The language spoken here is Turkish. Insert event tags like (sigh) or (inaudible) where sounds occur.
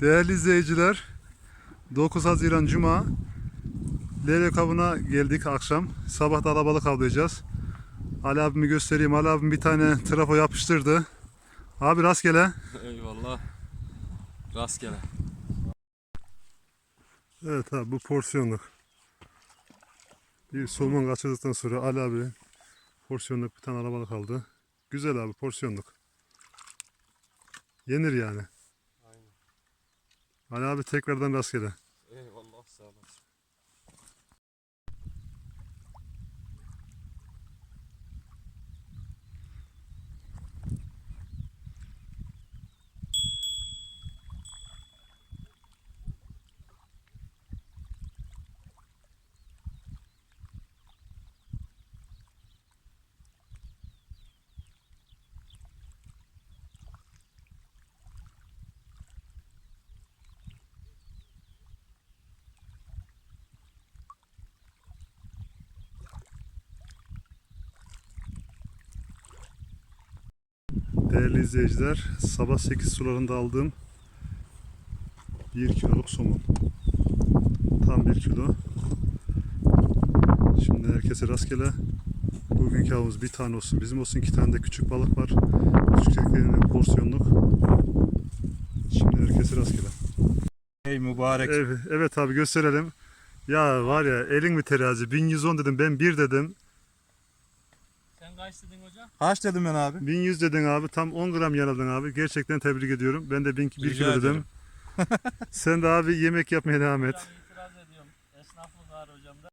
Değerli izleyiciler, 9 Haziran Cuma Leyla Kabı'na geldik akşam. Sabah da alabalık avlayacağız. Ali abimi göstereyim. Ali abim bir tane trafo yapıştırdı. Abi rastgele. (laughs) Eyvallah. Rastgele. Evet abi bu porsiyonluk. Bir somon kaçırdıktan sonra Ali abi porsiyonluk bir tane alabalık aldı. Güzel abi porsiyonluk. Yenir yani. Ali abi tekrardan rastgele. Eyvallah sağ olasın. Değerli izleyiciler, sabah 8 sularında aldığım 1 kiloluk somon. Tam 1 kilo. Şimdi herkese rastgele. Bugünkü avımız bir tane olsun. Bizim olsun iki tane de küçük balık var. Küçük teknenin porsiyonluk. Şimdi herkese rastgele. Ey mübarek. Evet, evet abi gösterelim. Ya var ya elin mi terazi? 1110 dedim ben 1 dedim kaç dedin hocam? Kaç dedim ben abi? 1100 dedin abi. Tam 10 gram yaraladın abi. Gerçekten tebrik ediyorum. Ben de 1000 1 kilo dedim. Sen de abi yemek yapmaya devam et. Hocam itiraz ediyorum. Esnafımız var hocam da.